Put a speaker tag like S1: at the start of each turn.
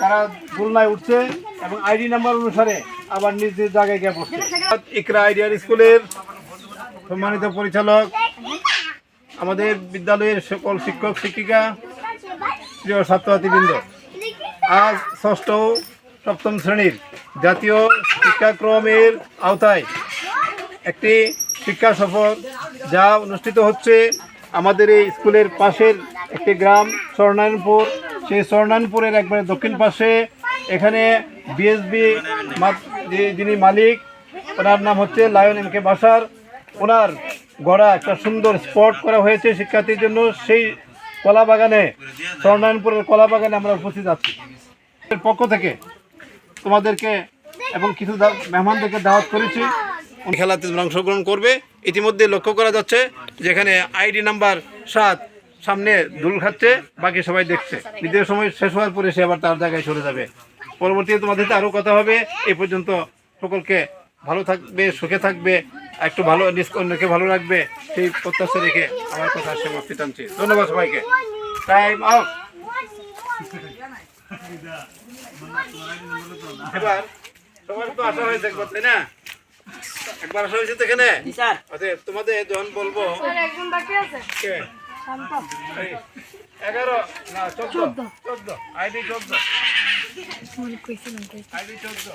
S1: তারা খুলনায় উঠছে এবং আইডি নাম্বার অনুসারে আবার নিজ নিজ জায়গায় গিয়ে পড়ছে ইকরা আইডিয়ার স্কুলের সম্মানিত পরিচালক, আমাদের বিদ্যালয়ের সকল শিক্ষক, শিক্ষিকা, প্রিয় ছাত্রছাত্রীবৃন্দ, আজ ষষ্ঠ সপ্তম শ্রেণির জাতীয় শিক্ষাক্রমের আওতায় একটি শিক্ষা সফর যা অনুষ্ঠিত হচ্ছে আমাদের এই স্কুলের পাশের একটি গ্রাম, স্বর্ণায়নপুর। সেই স্বর্ণায়নপুরের একবারে দক্ষিণ পাশে। এখানে বিএসবি যিনি মালিক, ওনার নাম হচ্ছে লায়ন এম কে বাসার। ওনার গড়া একটা সুন্দর স্পট করা হয়েছে শিক্ষার্থীর জন্য। সেই কলা বাগানে স্বর্ণায়নপুরের কলা বাগানে আমরা উপস্থিত আছি। পক্ষ থেকে তোমাদেরকে এবং কিছু মেহমানদেরকে দাওয়াত করেছি। খেলাতে অংশগ্রহণ করবে। ইতিমধ্যে লক্ষ্য করা যাচ্ছে যেখানে আইডি নাম্বার সাত সামনে দুল খাচ্ছে, বাকি সবাই দেখছে। দ্বিতীয় সময় শেষ হওয়ার পরে সে আবার তার জায়গায় চলে যাবে। পরবর্তীতে তোমাদের আরও কথা হবে। এই পর্যন্ত সকলকে ভালো থাকবে, সুখে থাকবে, একটু ভালো অন্যকে ভালো রাখবে, সেই প্রত্যাশা রেখে আমার কথা সমাপ্তি টানছি। ধন্যবাদ সবাইকে। টাইম আউট এবার সবার তো আসা হয়েছে তাই না? একবার আসা হয়েছে এখানে? আচ্ছা তোমাদের যখন বলব
S2: একজন বাকি আছে?
S1: কে? এগারো? না চোদ্দ। চোদ্দ। আইডি চোদ্দ। আইডি চোদ্দ।